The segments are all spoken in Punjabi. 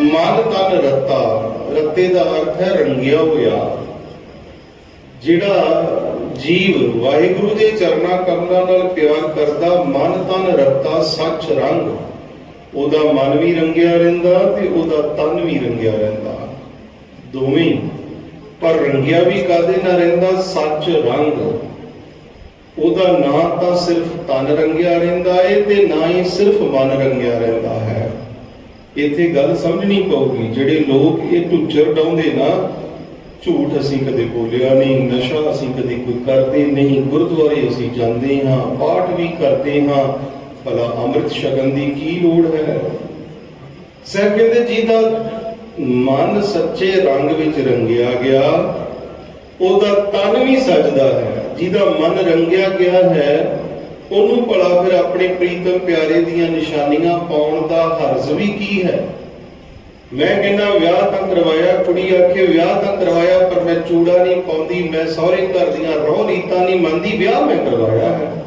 ਮਨ ਤਨ ਰਤਾ, ਰਤੇ ਦਾ ਅਰਥ ਹੈ ਰੰਗਿਆ ਹੋਇਆ। ਜਿਹੜਾ ਜੀਵ ਵਾਹਿਗੁਰੂ ਦੇ ਚਰਨਾ ਕਮਲਾਂ ਨਾਲ ਪਿਆਰ ਕਰਦਾ, ਮਨ ਤਨ ਰਤਾ ਸੱਚ ਰੰਗ। ਉਹਦਾ ਮਨ ਵੀ ਰੰਗਿਆ ਰਹਿੰਦਾ ਤੇ ਉਹਦਾ ਤਨ ਵੀ ਰੰਗਿਆ ਰਹਿੰਦਾ। ਦੋਵੇਂ, ਪਰ ਰੰਗਿਆ ਵੀ ਕਾਦੇ ਨਾਲ ਰਹਿੰਦਾ? ਸੱਚ ਰੰਗ। ਉਹਦਾ ਨਾ ਤਾਂ ਸਿਰਫ ਤਨ ਰੰਗਿਆ ਰਹਿੰਦਾ ਏ ਤੇ ਨਾ ਹੀ ਸਿਰਫ ਮਨ ਰੰਗਿਆ ਰਹਿੰਦਾ ਹੈ। ਇੱਥੇ ਗੱਲ ਸਮਝਣੀ ਪਊਗੀ। ਜਿਹੜੇ ਲੋਕ ਇਹ ਢੁੱਚਰ ਡਾਉਂਦੇ ਨਾ, ਝੂਠ ਅਸੀਂ ਕਦੇ ਬੋਲਿਆ ਨਹੀਂ, ਨਸ਼ਾ ਅਸੀਂ ਕਦੇ ਕੋਈ ਕਰਦੇ ਨਹੀਂ, ਗੁਰਦੁਆਰੇ ਅਸੀਂ ਜਾਂਦੇ ਹਾਂ, ਪਾਠ ਵੀ ਕਰਦੇ ਹਾਂ, ਭਲਾ ਅੰਮ੍ਰਿਤ ਛਕਣ ਦੀ ਕੀ ਲੋੜ ਹੈ? ਸਾਹਿਬ ਕਹਿੰਦੇ ਜਿਹਦਾ ਮਨ ਸੱਚੇ ਰੰਗ ਵਿੱਚ ਰੰਗਿਆ ਗਿਆ, ਉਹਦਾ ਤਨ ਵੀ ਸਜਦਾ ਹੈ। ਜਿਹਦਾ ਮਨ ਰੰਗਿਆ ਗਿਆ ਹੈ ਉਹਨੂੰ ਭਲਾ ਫਿਰ ਆਪਣੇ ਪ੍ਰੀਤਮ ਪਿਆਰੇ ਦੀਆਂ ਨਿਸ਼ਾਨੀਆਂ ਪਾਉਣ ਦਾ ਹਰਜ਼ ਵੀ ਕੀ ਹੈ? ਮੈਂ ਕਹਿੰਦਾ, ਵਿਆਹ ਤਾਂ ਕਰਵਾਇਆ, ਕੁੜੀ ਆਖੇ, ਵਿਆਹ ਤਾਂ ਕਰਵਾਇਆ, ਪਰ ਮੈਂ ਚੂੜਾ ਨਹੀਂ ਪਾਉਂਦੀ, ਮੈਂ ਸਹੁਰੇ ਘਰ ਦੀਆਂ ਰੋਹ ਰੀਤਾਂ ਨਹੀਂ ਮੰਨਦੀ, ਵਿਆਹ ਮੈਂ ਕਰਵਾਇਆ ਹੈ।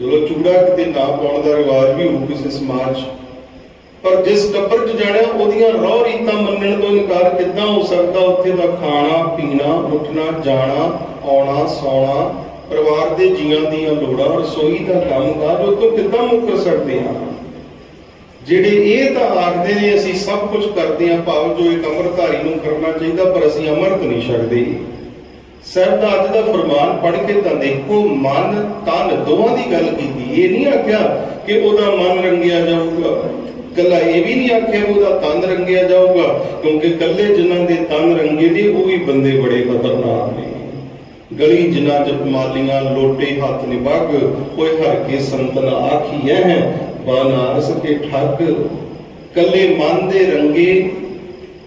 ਚਲੋ, ਚੂੜਾ ਕਿਤੇ ਨਾ ਪਾਉਣ ਦਾ ਰਿਵਾਜ ਵੀ ਹੋਊ ਕਿਸੇ ਸਮਾਜ 'ਚ। ਪਰ ਜਿਸ ਟੱਬਰ 'ਚ ਜਾਣਾ, ਉਹਦੀਆਂ ਰੋਹ ਰੀਤਾਂ ਮੰਨਣ ਤੋਂ ਇਨਕਾਰ ਕਿੱਦਾਂ ਹੋ ਸਕਦਾ? ਉੱਥੇ ਦਾ ਖਾਣਾ, ਪੀਣਾ, ਉੱਠਣਾ, ਜਾਣਾ, ਆਉਣਾ, ਸੌਣਾ ਪਰਿਵਾਰ ਦੇ ਜੀਆਂ ਦੀਆਂ ਲੋੜਾਂ ਰਸੋਈ ਦਾ ਕੰਮ ਕਾਜ ਉਹ ਤੋਂ ਕਿੱਦਾਂ ਮੁੱਕਰ ਸਕਦੇ ਹਾਂ। ਜਿਹੜੇ ਇਹ ਤਾਂ ਆਖਦੇ ਨੇ, ਅਸੀਂ ਸਭ ਕੁਝ ਕਰਦੇ ਹਾਂ, ਭਾਵ ਜੋ ਇੱਕ ਅਮਰਧਾਰੀ ਨੂੰ ਕਰਨਾ ਚਾਹੀਦਾ, ਪਰ ਅਸੀਂ ਅਮਰਤ ਨਹੀਂ ਛੱਡਦੇ ਸਾਹਿਬ ਦਾ ਅੱਜ ਦਾ ਫਰਮਾਨ ਪੜ੍ਹ ਕੇ ਤਾਂ ਦੇਖੋ, ਮਨ, ਤਨ ਦੋਵਾਂ ਦੀ ਗੱਲ ਕੀਤੀ। ਇਹ ਨਹੀਂ ਆਖਿਆ ਕਿ ਉਹਦਾ ਮਨ ਰੰਗਿਆ ਜਾਊਗਾ। ਕੱਲਾ ਇਹ ਵੀ ਨਹੀਂ ਆਖਿਆ ਉਹਦਾ ਤਨ ਰੰਗਿਆ ਜਾਊਗਾ, ਕਿਉਂਕਿ ਕੱਲੇ ਜਿਨ੍ਹਾਂ ਦੇ ਤਨ ਰੰਗੇ ਨੇ, ਉਹ ਵੀ ਬੰਦੇ ਬੜੇ ਗਲੀ ਜਿਨਾ ਜਪ ਮਾਲੀਆਂ ਲੋਟੇ ਹੱਥ ਨਿਭਗ ਕੋਈ ਹਰ ਕੇ ਸੰਤਨ ਆਖੀ ਹੈ ਬਨਾਰਸ ਕੇ ਠੱਗ, ਕੱਲੇ ਮਨ ਦੇ ਰੰਗੇ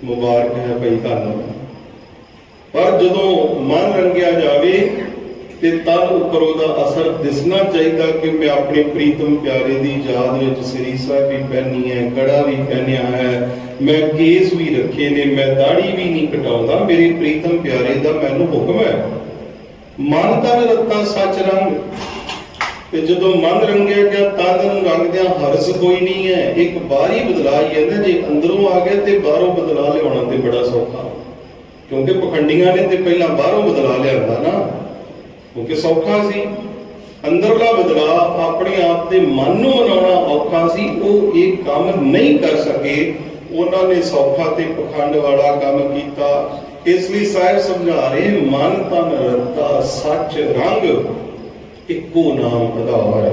ਮੁਬਾਰਕ ਹੈ ਭਈ ਤੁਹਾਨੂੰ ਪਰ ਜਦੋਂ ਮਨ ਰੰਗਿਆ ਜਾਵੇ ਤੇ ਤਨ ਉੱਪਰ ਉਹਦਾ ਅਸਰ ਦਿਸਣਾ ਚਾਹੀਦਾ ਕਿ ਮੈਂ ਆਪਣੇ ਪ੍ਰੀਤਮ ਪਿਆਰੇ ਦੀ ਯਾਦ ਵਿੱਚ ਸਰੀਸਾ ਵੀ ਪਹਿਨੀ ਹੈ ਕੜਾ ਵੀ ਪਹਿਨਿਆ ਹੈ। ਮੈਂ ਕੇਸ ਵੀ ਰੱਖੇ ਨੇ, ਮੈਂ ਦਾੜੀ ਵੀ ਨਹੀਂ ਕਟਾਉਂਦਾ। ਮੇਰੇ ਪ੍ਰੀਤਮ ਪਿਆਰੇ ਦਾ ਮੈਨੂੰ ਹੁਕਮ ਹੈ ਮਨ ਤਨ ਰੱਤਾ ਸੱਚ ਰੰਗ। ਤੇ ਜਦੋਂ ਮਨ ਰੰਗਿਆ ਗਿਆ ਤਨ ਨੂੰ ਰੰਗਦਿਆਂ ਹਰਸ ਕੋਈ ਨਹੀਂ ਹੈ। ਇੱਕ ਬਾਹਰੀ ਬਦਲਾਅ ਹੀ ਕਹਿੰਦੇ ਜੇ ਅੰਦਰੋਂ ਆ ਗਿਆ ਤੇ ਬਾਹਰੋਂ ਬਦਲਾਅ ਲਿਆਉਣਾ ਤੇ ਬੜਾ ਸੌਖਾ। ਕਿਉਂਕਿ ਪਖੰਡੀਆਂ ਨੇ ਤੇ ਪਹਿਲਾਂ ਬਾਹਰੋਂ ਬਦਲਾਅ ਲਿਆਂਦਾ ਨਾ। ਕਿਉਂਕਿ ਸੌਖਾ ਸੀ। ਅੰਦਰਲਾ ਬਦਲਾਅ ਆਪਣੇ ਆਪ ਦੇ ਮਨ ਨੂੰ ਮਨਾਉਣਾ ਔਖਾ ਸੀ। ਉਹ ਇਹ ਕੰਮ ਨਹੀਂ ਕਰ ਸਕੇ। ਉਹਨਾਂ ਨੇ ਸੌਖਾ ਤੇ ਪਖੰਡ ਵਾਲਾ ਕੰਮ ਕੀਤਾ। ਇਸ ਲਈ ਸਾਹਿਬ ਸਮਝਾ ਰਹੇ ਮਨ ਤਨ ਰਤਾ ਸੱਚ ਰੰਗ ਇੱਕੋ ਨਾਮ ਆਧਾਰ